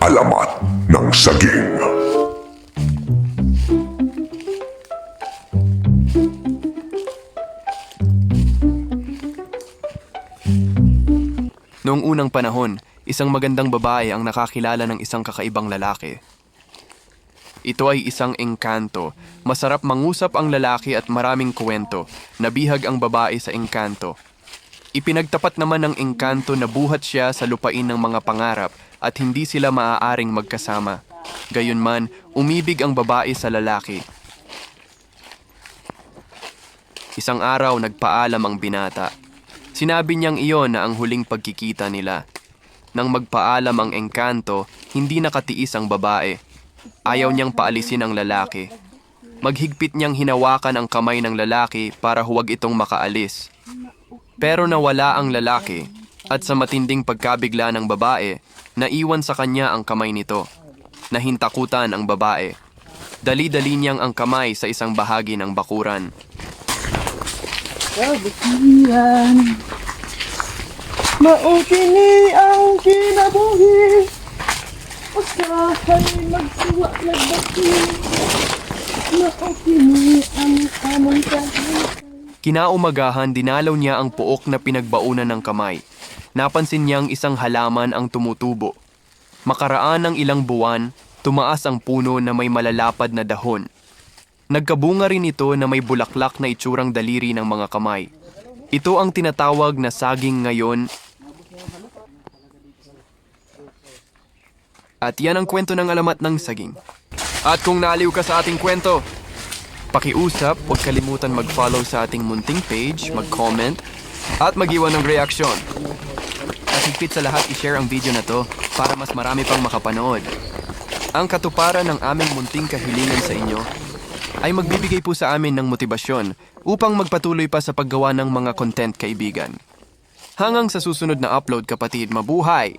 Alamat ng saging. Noong unang panahon, isang magandang babae ang nakakilala ng isang kakaibang lalaki. Ito ay isang engkanto. Masarap mangusap ang lalaki at maraming kwento. Nabihag ang babae sa engkanto. Ipinagtapat naman ng engkanto na buhat siya sa lupain ng mga pangarap at hindi sila maaaring magkasama. Gayunman, umibig ang babae sa lalaki. Isang araw nagpaalam ang binata. Sinabi niyang iyon na ang huling pagkikita nila. Nang magpaalam ang engkanto, hindi nakatiis ang babae. Ayaw niyang paalisin ang lalaki. Maghigpit niyang hinawakan ang kamay ng lalaki para huwag itong makaalis. Pero nawala ang lalaki at sa matinding pagkabigla ng babae, naiwan sa kanya ang kamay nito. Nahintakutan ang babae. Dali-dali niyang ang kamay sa isang bahagi ng bakuran. Kabutihan. Mauti ni ang kinabuhi. Usahay magsuwa nagbati. Mauti ni ang among. Kinaumagahan dinalaw niya ang puok na pinagbaunan ng kamay. Napansin niyang isang halaman ang tumutubo. Makaraan ng ilang buwan, tumaas ang puno na may malalapad na dahon. Nagkabunga rin ito na may bulaklak na itsurang daliri ng mga kamay. Ito ang tinatawag na saging ngayon. At yan ang kwento ng alamat ng saging. At kung naaliw ka sa ating kwento, Pakiusap, huwag kalimutan mag-follow sa ating munting page, mag-comment, at mag-iwan ng reaksyon. At higpit sa lahat, i-share ang video na to para mas marami pang makapanood. Ang katuparan ng aming munting kahilingan sa inyo ay magbibigay po sa amin ng motibasyon upang magpatuloy pa sa paggawa ng mga content kaibigan. Hanggang sa susunod na upload kapatid, mabuhay!